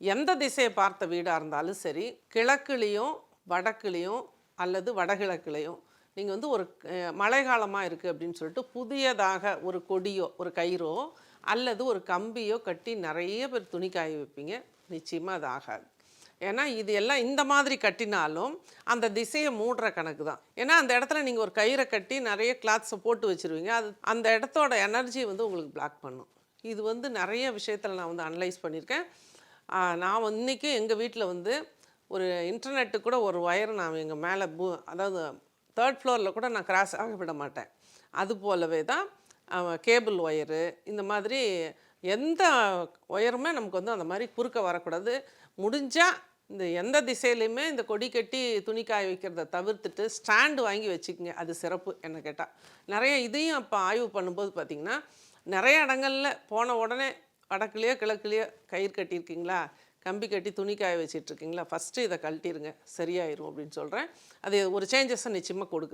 எந்த திசையை பார்த்த வீடாக இருந்தாலும் சரி கிழக்குலேயும் வடக்குலேயும் அல்லது வடகிழக்குலேயும் நீங்கள் வந்து ஒரு மழை மழைக்காலமாக இருக்குது அப்படின்னு சொல்லிட்டு புதியதாக ஒரு கொடியோ ஒரு கயிறோ அல்லது ஒரு கம்பியோ கட்டி நிறைய பேர் துணி காய வைப்பீங்க. நிச்சயமாக அது ஆகாது. ஏன்னா இது எல்லாம் இந்த மாதிரி கட்டினாலும் அந்த திசையை மூடுற கணக்கு தான். ஏன்னா அந்த இடத்துல நீங்கள் ஒரு கயிறை கட்டி நிறைய கிளாத்ஸை போட்டு வச்சுருவீங்க. அது அந்த இடத்தோட எனர்ஜி வந்து உங்களுக்கு பிளாக் பண்ணும். இது வந்து நிறைய விஷயத்தில் நான் வந்து அனலைஸ் பண்ணியிருக்கேன். நான் இன்றைக்கும் எங்கள் வீட்டில் வந்து ஒரு இன்டர்நெட்டு கூட ஒரு ஒயர் நான் எங்கள் மேலே பூ அதாவது தேர்ட் ஃப்ளோரில் கூட நான் கிராஸ் ஆக விட மாட்டேன். அது போலவே தான் கேபிள் ஒயரு இந்த மாதிரி எந்த ஒயருமே நமக்கு வந்து அந்த மாதிரி குறுக்க வரக்கூடாது. முடிஞ்சால் இந்த எந்த திசையிலையுமே இந்த கொடி கட்டி துணி காய வைக்கிறத தவிர்த்துட்டு ஸ்டாண்டு வாங்கி வச்சுக்கோங்க. அது சிறப்பு என்ன கேட்டால் நிறைய இதையும் அப்போ ஆய்வு பண்ணும்போது பார்த்திங்கன்னா நிறைய இடங்கள்ல போன உடனே வடக்குலேயோ கிழக்குலேயோ கயிறு கட்டியிருக்கீங்களா? கம்பி கட்டி துணி காய வச்சிட்ருக்கீங்களா? ஃபஸ்ட்டு இதை கழட்டிடுங்க சரியாயிரும் அப்படின்னு சொல்கிறேன் அது ஒரு சேஞ்சஸை நிச்சயமாக கொடுக்குது.